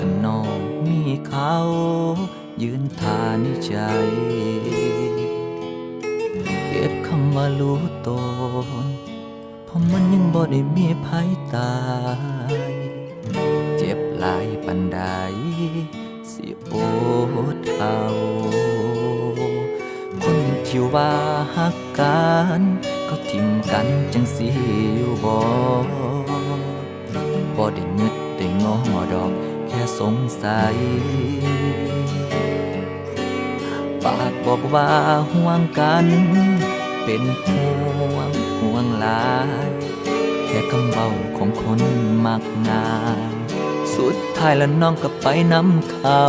กันนองมีเขา ยืนทาในใจ เก็บคำว่ารู้ตนเพราะมันยังบ่ได้มีภัยตาย เจ็บหลายปันใด สิโอดเอาคนที่ว่าหักกัน ก็ทิมกันจังสิอยู่บ่ บ่ได้เงึดได้งอดอก แค่สงสัย ปากบอกว่าห่วงกัน เป็นห่วงห่วงหลาย แค่คำเบาของคนมักงายสุดท้ายแล้วน้องก็ไปนำเขา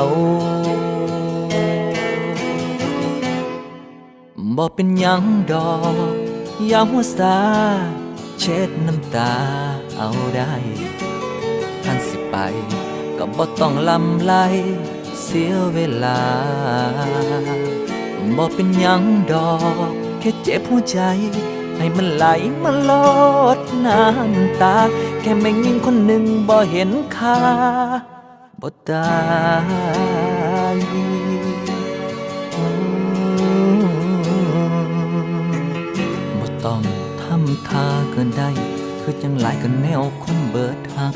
บอกเป็นยังดอกยาหัวซาเช็ดน้ำตาเอาได้ ท่านสิไป ก็บ่ต้องลำไรเสียเวลาบ่เป็นยังดอก แค่เจ็บหัวใจ ให้มันไหลมาลดน้ำตา แค่แม่งยิงคนหนึ่งบ่เห็นค่าบ่ตายบ่ต้องทำท่ากินได้ คือจังหลายกันแนวคนเบิดหัก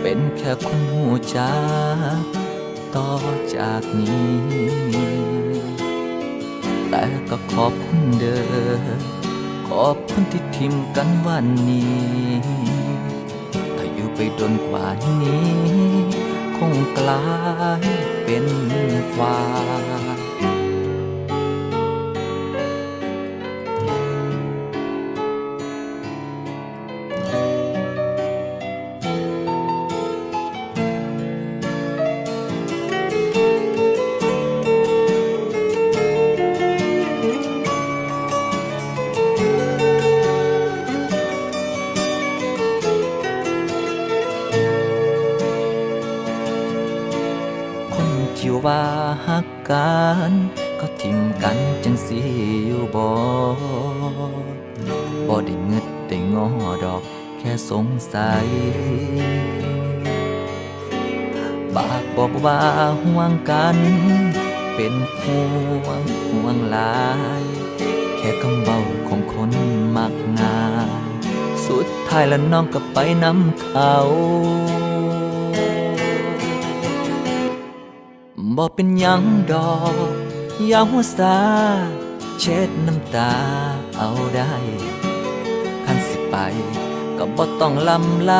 เป็นแค่คนหูจักต่อจากนี้ แต่ก็ขอบคุณเด้อขอบคุณที่ทิมกันวันนี้ ถ้าอยู่ไปโดนกว่านี้ คงกลายเป็นควาย ที่ว่าหักกันก็ทิ่มกันจังสิอยู่บ่บ่ได้เงึดได้งอดอกแค่สงสัยปากบอกว่าห่วงกัน เป็นห่วงห่วงหลาย แค่คำเบาของคนมักง่าย สุดท้ายแล้วน้องก็ไปนำเขา บ่เป็นยังดอกอย่าหัวซาเช็ดน้ำตาเอาได้คันสิไป ก็บ่ต้องลำไร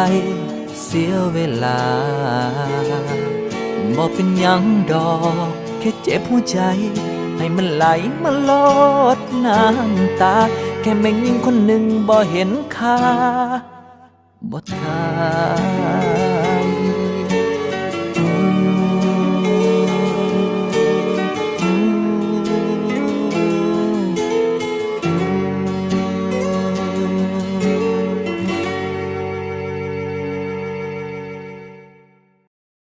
เสียเวลาบ่เป็นยังดอกแค่เจ็บหัวใจ ให้มันไหลมาลดน้ำตา แค่แม่งยิงคนหนึ่งบ่เห็นค่าบ่ทา